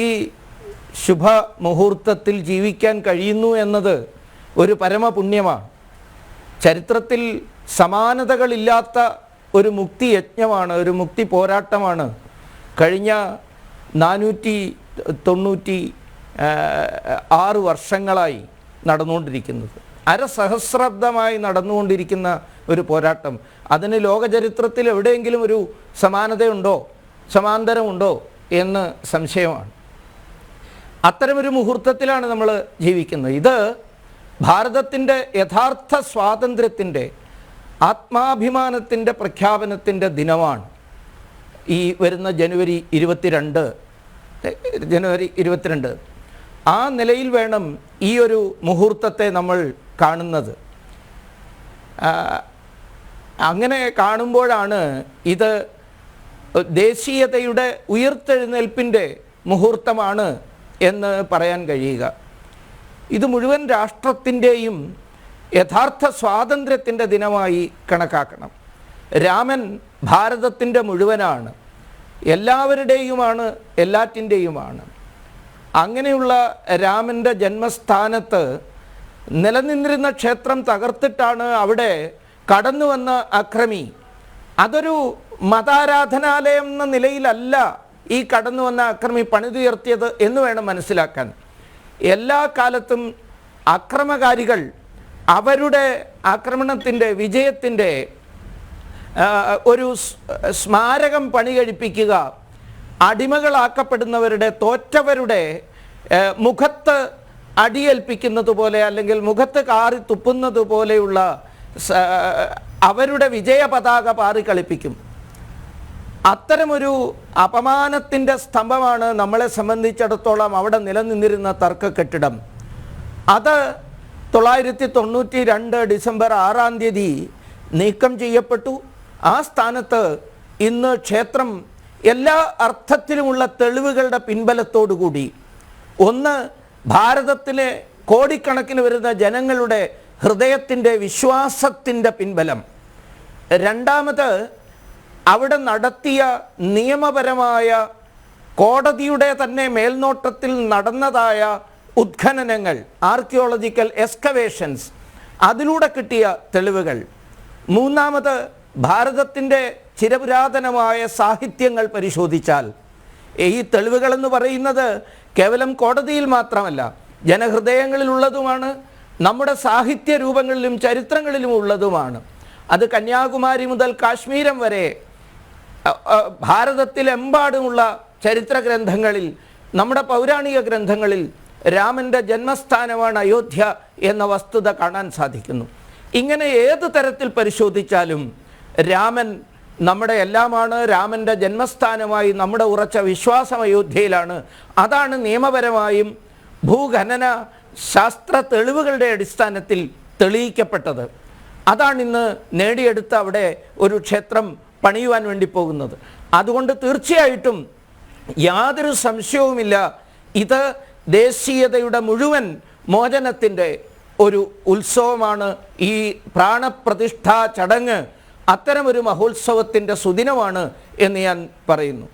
ഈ ശുഭ മുഹൂർത്തത്തിൽ ജീവിക്കാൻ കഴിയുന്നു എന്നത് ഒരു പരമപുണ്യമാണ് ചരിത്രത്തിൽ സമാനതകളില്ലാത്ത ഒരു മുക്തി യജ്ഞമാണ് ഒരു മുക്തി പോരാട്ടമാണ്. കഴിഞ്ഞ നാനൂറ്റി തൊണ്ണൂറ്റി ആറ് വർഷങ്ങളായി നടന്നുകൊണ്ടിരിക്കുന്നത്. അരസഹസ്രാബ്ദമായി നടന്നുകൊണ്ടിരിക്കുന്ന ഒരു പോരാട്ടം. അതിന് ലോകചരിത്രത്തിൽ എവിടെയെങ്കിലും ഒരു സമാനതയുണ്ടോ സമാന്തരമുണ്ടോ എന്ന് സംശയമാണ്. അത്തരമൊരു മുഹൂർത്തത്തിലാണ് നമ്മൾ ജീവിക്കുന്നത്. ഇത് ഭാരതത്തിന്റെ യഥാർത്ഥ സ്വാതന്ത്ര്യത്തിന്റെ ആത്മാഭിമാനത്തിന്റെ പ്രഖ്യാപനത്തിന്റെ ദിനമാണ്. ഈ വരുന്ന ജനുവരി ഇരുപത്തിരണ്ട് ജനുവരി ഇരുപത്തിരണ്ട്. ആ നിലയിൽ വേണം ഈ ഒരു മുഹൂർത്തത്തെ നമ്മൾ കാണുന്നത്. അങ്ങനെ കാണുമ്പോഴാണ് ഇത് ദേശീയതയുടെ ഉയർത്തെഴുന്നേൽപ്പിന്റെ മുഹൂർത്തമാണ് എന്ന് പറയാൻ കഴിയുക. ഇത് മുഴുവൻ രാഷ്ട്രത്തിന്റെയും യഥാർത്ഥ സ്വാതന്ത്ര്യത്തിന്റെ ദിനമായി കണക്കാക്കണം. രാമൻ ഭാരതത്തിന്റെ മുഴുവനാണ്. എല്ലാവരുടെയുമാണ് എല്ലാറ്റിന്റെയുമാണ്. അങ്ങനെയുള്ള രാമന്റെ ജന്മസ്ഥാനത്ത് നിലനിന്നിരുന്ന ക്ഷേത്രം തകർത്തിട്ടാണ് അവിടെ കടന്നു വന്ന അക്രമി. അതൊരു മതാരാധനാലയം എന്ന നിലയിലല്ല. ഈ കടന്നു വന്ന അക്രമി പണിതുയർത്തിയത് എന്ന് വേണം മനസ്സിലാക്കാൻ. എല്ലാ കാലത്തും അക്രമകാരികൾ അവരുടെ ആക്രമണത്തിന്റെ വിജയത്തിന്റെ ഒരു സ്മാരകം പണി കഴിപ്പിക്കുക അടിമകളാക്കപ്പെടുന്നവരുടെ തോറ്റവരുടെ മുഖത്ത് അടിയേൽപ്പിക്കുന്നത് പോലെ അല്ലെങ്കിൽ മുഖത്ത് കാറി തുപ്പുന്നത് പോലെയുള്ള അവരുടെ വിജയ പതാക പാറി കളിപ്പിക്കും അത്തരമൊരു അപമാനത്തിന്റെ സ്തംഭമാണ് നമ്മളെ സംബന്ധിച്ചിടത്തോളം അവിടെ നിലനിന്നിരുന്ന തർക്ക കെട്ടിടം. അത് തൊള്ളായിരത്തി തൊണ്ണൂറ്റി രണ്ട് ഡിസംബർ ആറാം തീയതി നീക്കം ചെയ്യപ്പെട്ടു. ആ സ്ഥാനത്ത് ഇന്ന് ക്ഷേത്രം എല്ലാ അർത്ഥത്തിലുമുള്ള തെളിവുകളുടെ പിൻബലത്തോടുകൂടി ഒന്ന് ഭാരതത്തിലെ കോടിക്കണക്കിന് വരുന്ന ജനങ്ങളുടെ ഹൃദയത്തിന്റെ വിശ്വാസത്തിന്റെ പിൻബലം. രണ്ടാമത് അവിടെ നടത്തിയ നിയമപരമായ കോടതിയുടെ തന്നെ മേൽനോട്ടത്തിൽ നടന്നതായ ഉത്ഖനനങ്ങൾ ആർക്കിയോളജിക്കൽ എസ്കവേഷൻസ് അതിലൂടെ കിട്ടിയ തെളിവുകൾ. മൂന്നാമത് ഭാരതത്തിന്റെ ചിരപുരാതനമായ സാഹിത്യങ്ങൾ പരിശോധിച്ചാൽ. ഈ തെളിവുകളെന്ന് പറയുന്നത് കേവലം കോടതിയിൽ മാത്രമല്ല ജനഹൃദയങ്ങളിലുള്ളതുമാണ് നമ്മുടെ സാഹിത്യ രൂപങ്ങളിലും ചരിത്രങ്ങളിലും ഉള്ളതുമാണ്. അത് കന്യാകുമാരി മുതൽ കാശ്മീരം വരെ ഭാരതത്തിലെമ്പാടുമുള്ള ചരിത്ര ഗ്രന്ഥങ്ങളിൽ നമ്മുടെ പൗരാണിക ഗ്രന്ഥങ്ങളിൽ രാമന്റെ ജന്മസ്ഥാനമാണ് അയോധ്യ എന്ന വസ്തുത കാണാൻ സാധിക്കുന്നു. ഇങ്ങനെ ഏത് തരത്തിൽ പരിശോധിച്ചാലും രാമൻ നമ്മുടെ എല്ലാമാണ് രാമന്റെ ജന്മസ്ഥാനമായി നമ്മുടെ ഉറച്ച വിശ്വാസം അയോധ്യയിലാണ്. അതാണ് നിയമപരമായും ഭൂഖനന ശാസ്ത്ര തെളിവുകളുടെ അടിസ്ഥാനത്തിൽ തെളിയിക്കപ്പെട്ടത്. അതാണിന്ന് നേടിയെടുത്ത അവിടെ ഒരു ക്ഷേത്രം പണിയുവാൻ വേണ്ടി പോകുന്നത്. അതുകൊണ്ട് തീർച്ചയായിട്ടും യാതൊരു സംശയവുമില്ല. ഇത് ദേശീയതയുടെ മുഴുവൻ മോചനത്തിന്റെ ഒരു ഉത്സവമാണ്. ഈ പ്രാണപ്രതിഷ്ഠാ ചടങ്ങ് അത്തരമൊരു മഹോത്സവത്തിന്റെ സുദിനമാണ് എന്ന് ഞാൻ പറയുന്നു.